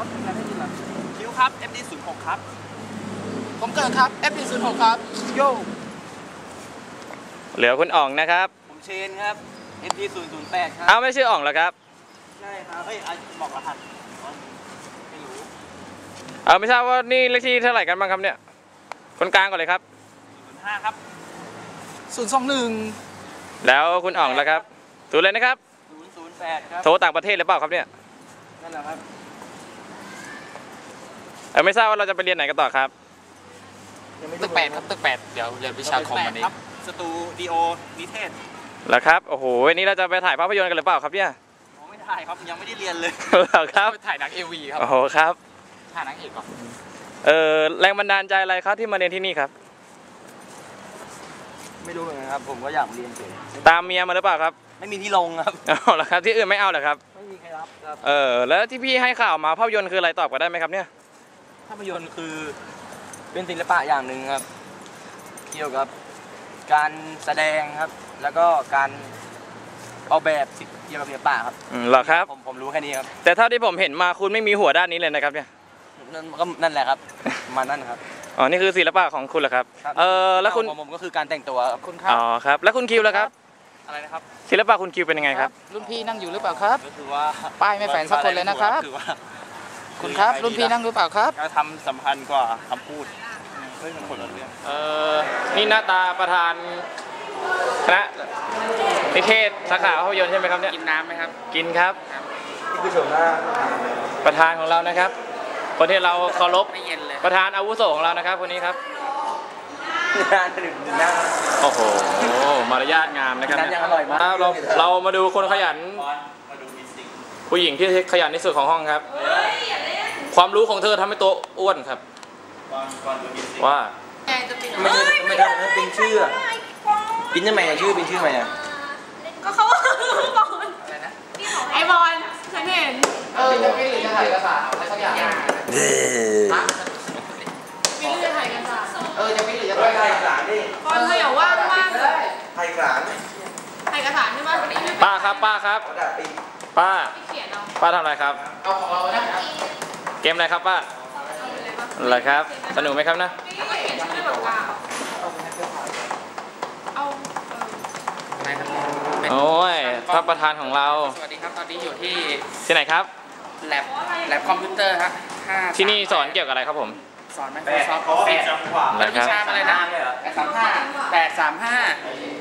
รถเป็นอะไรได้ยินหรอคิวครับ MD06 ครับ ผมเกิดครับ FD06 ครับ โยเหลือคุณอ่องนะครับ ผมเชนครับ MD008 ครับ เอาไม่ชื่ออ่องเหรอครับ ใช่ครับ เฮ้ยอะบอกรหัสไม่รู้เอาไม่ทราบว่านี่เลขที่เท่าไหร่กันบ้างครับเนี่ย คนกลางก่อนเลยครับ05ครับ021 แล้วคุณอ่องแล้วครับถูกเลยนะครับ008ครับ โทรต่างประเทศหรือเปล่าครับเนี่ย นั่นแหละครับ เออไม่ทราบว่าเราจะไปเรียนไหนกันต่อครับ ตึกแปดครับตึกแปดเดี๋ยวเรียนวิชาคอมวันนี้ครับสตูดิโอนิเทศแล้วครับ โอ้โหวันนี้เราจะไปถ่ายภาพยนตร์กันหรือเปล่าครับเนี่ยอ๋อไม่ได้ครับยังไม่ได้เรียนเลยเหรอครับไปถ่ายหนังเอวีครับโอ้โหครับ ถ่ายหนังเอกก่อนเออแรงบันดาลใจอะไรครับที่มาเรียนที่นี่ครับ ไม่รู้เหมือนกันครับผมก็อยากเรียนเฉยตามเมียมาหรือเปล่าครับไม่มีที่ลงครับเอาเหรอครับที่อื่นไม่เอาเหรอครับไม่มีใครรับครับเออแล้วที่พี่ให้ข่าวมาภาพยนตร์คืออะไรตอบกันได้ไหมครับเนี่ย ภาพยนตร์คือเป็นศิลปะอย่างหนึ่งครับ เกี่ยวกับการแสดงครับ แล้วก็การออกแบบศิลป์เกี่ยวกับศิลปะครับอืมเหรอครับ ผมผมรู้แค่นี้ครับแต่เท่าที่ผมเห็นมาคุณไม่มีหัวด้านนี้เลยนะครับเนี่ยนั่นก็นั่นแหละครับประมาณนั้นครับอ๋อนี่คือศิลปะของคุณเหรอครับครับเออแล้วคุณของผมก็คือการแต่งตัวครับคุณครัอ๋อครับ แล้วคุณคิวล่ะครับ อะไรนะครับศิลปะคุณคิวเป็นยังไงครับ รุ่นพี่นั่งอยู่หรือเปล่าครับ ก็คือว่าป้ายไม่แฝงสักคนเลยนะครับ คือว่า คุณครับ รุ่นพี่นั่งหรือเปล่าครับ การทำสัมพันธ์กว่าคำพูดเรื่องคนละเรื่องเออนี่หน้าตาประธานคณะนิเทศสาขาภาพยนตร์ใช่ไหมครับเนี่ยกินน้ำไหมครับ กินครับนี่คือชมหน้าประธานของเรานะครับ คนที่เราเคารพไม่เย็นเลยประธานอาวุโสของเรานะครับคนนี้ครับหน้าหนึ่งหน้าโอ้โห มารยาทงามนะครับน้ำยังอร่อยมากครับเราเรามาดูคนขยันมาดูมิสซิ่งผู้หญิงที่ขยันที่สุดของห้องครับ ความรู้ของเธอทำให้ตัวอ้วนครับก่อนก่อนดูมิสซิ่งว่าไม่ใช่ไม่ได้ไม่เป็นชื่ออะปินทำไมอะชื่อเป็นชื่อทำไมอะก็เขาบอลอะไรนะไอบอลฉันเห็นเออจะพี่หรือจะถ่ายเอกสารอะไรสักอย่างฮะมีเรื่องถ่ายกันจ้ะเออจะพี่หรือจะไทถ่ายยสารดิบอลเลยเหรอว่างมากได้ไทยสารถ่ายเอกสารใช่ไหมวันนี้ไม่ป้าครับป้าครับกระดาษปีป้าเขียนเอาป้าทำอะไรครับเอาของเรานะครับ เกมอะไรครับป้าเอาไปเลยปะอะไรครับ สนุกไหมครับนะแล้วก็เขียนชื่อแบบกลางเอาเอออะไรครับเป็นโอ้ยพระประธานของเรา สวัสดีครับตอนนี้อยู่ที่ที่ไหนครับแลบแลบคอมพิวเตอร์ฮะห้าที่นี่สอนเกี่ยวกับอะไรครับผม สอน Microsoft Office อะไรครับวิชาอะไรนะแปดสามห้าแปดสามห้า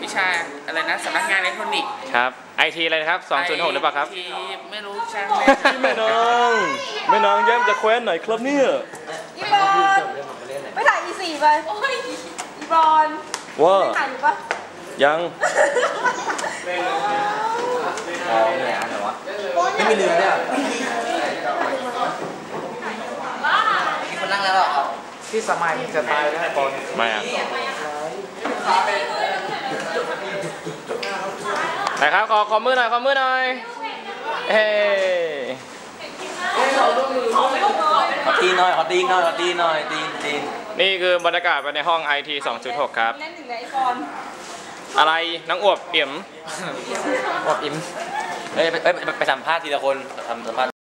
วิชาอะไรนะสำนักงานอิเล็กทรอนิกส์ครับไอทีอะไรนะครับ 206 หรือเปล่าครับ ที่ไม่รู้ช่างแม่นางแม่นางแย้มจะแคว้นไหนครับเนี่ยอีบอลไปถ่ายอีสี่ไปโอ้ยอีบอลว่าถ่ายอยู่ปะยังอ๋อเนี่ยอันไหนวะไม่มีเรือเนี่ยมีคนนั่งแล้วเหรอที่สมัยจะตายได้บอลไม่อะ นะครับขอขอมือหน่อยขอมือหน่อยเฮ้ขอตีหน่อยขอตีหน่อยขอตีนหน่อยตีนตีนนี่คือบรรยากาศภายในห้อง IT 2.6 ครับ เล่นถึงไอบอลอะไรน้องอวบเปี่ยมอวบอิ่มเฮ้ยไปไปไปไปสัมภาษณ์ทีละคนทำสัมภาษณ์